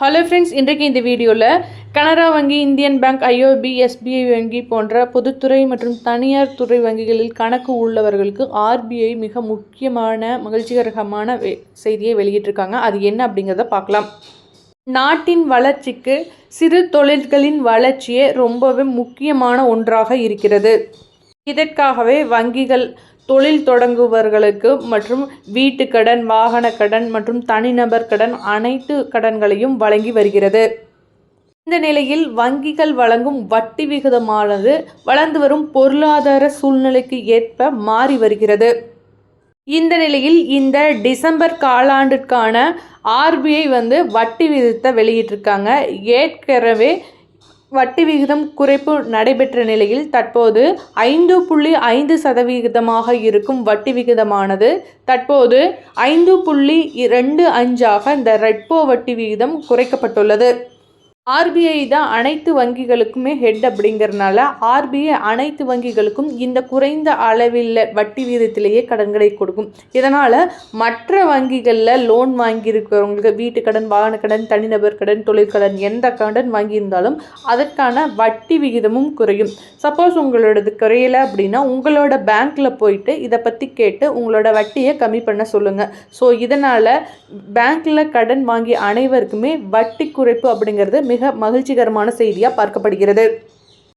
Hello friends இன்றைக்கு இந்த வீடியோவில் கனரா வங்கி இந்தியன் பேங்க் ஐஓபி எஸ்பிஐ வங்கி போன்ற பொதுத்துறை மற்றும் தனியார் துறை வங்கிகளில் கணக்கு உள்ளவர்களுக்கு ஆர்பிஐ மிக முக்கியமான மகிழ்ச்சிகரமான வெ- செய்தியை வெளியிட்டிருக்காங்க. அது என்ன அப்படிங்கிறத பார்க்கலாம். நாட்டின் வளர்ச்சிக்கு சிறு தொழில்களின் வளர்ச்சியே ரொம்பவே முக்கியமான ஒன்றாக இருக்கிறது. இதற்காகவே வங்கிகள் தொழில் தொடங்குபவர்களுக்கு மற்றும் வீட்டு கடன் வாகன கடன் மற்றும் தனிநபர் கடன் அனைத்து கடன்களையும் வழங்கி வருகிறது. இந்த நிலையில் வங்கிகள் வழங்கும் வட்டி விகிதமானது வளர்ந்து வரும் பொருளாதார சூழ்நிலைக்கு ஏற்ப மாறி வருகிறது. இந்த நிலையில் இந்த டிசம்பர் காலாண்டிற்கான ஆர்பிஐ வந்து வட்டி விகிதத்தை வெளியிட்டிருக்காங்க. ஏற்கனவே வட்டி விகிதம் குறைப்பு நடைபெற்ற நிலையில் தற்போது ஐந்து புள்ளி ஐந்து சதவிகிதமாக இருக்கும் வட்டி விகிதமானது. தற்போது ஐந்து புள்ளி இரண்டு அஞ்சாக இந்த ரெட்போ வட்டி விகிதம் குறைக்கப்பட்டுள்ளது. ஆர்பிஐ தான் அனைத்து வங்கிகளுக்குமே ஹெட் அப்படிங்கிறனால ஆர்பிஐ அனைத்து வங்கிகளுக்கும் இந்த குறைந்த அளவில் வட்டி வீதத்திலேயே கடன்களை கொடுக்கும். இதனால் மற்ற வங்கிகளில் லோன் வாங்கியிருக்கிறவங்களுக்கு வீட்டு கடன் வாகன கடன் தனிநபர் கடன் தொழிற்கடன் எந்த கடன் வாங்கியிருந்தாலும் அதற்கான வட்டி விகிதமும் குறையும். சப்போஸ் உங்களோடது குறையலை அப்படின்னா உங்களோட பேங்க்கில் போயிட்டு இதை பற்றி கேட்டு உங்களோட வட்டியை கம்மி பண்ண சொல்லுங்கள் ஸோ இதனால் பேங்க்கில் கடன் வாங்கிய அனைவருக்குமே வட்டி குறைப்பு அப்படிங்கிறது மிக மகிழ்ச்சிகரமான செய்தியாக பார்க்கப்படுகிறது.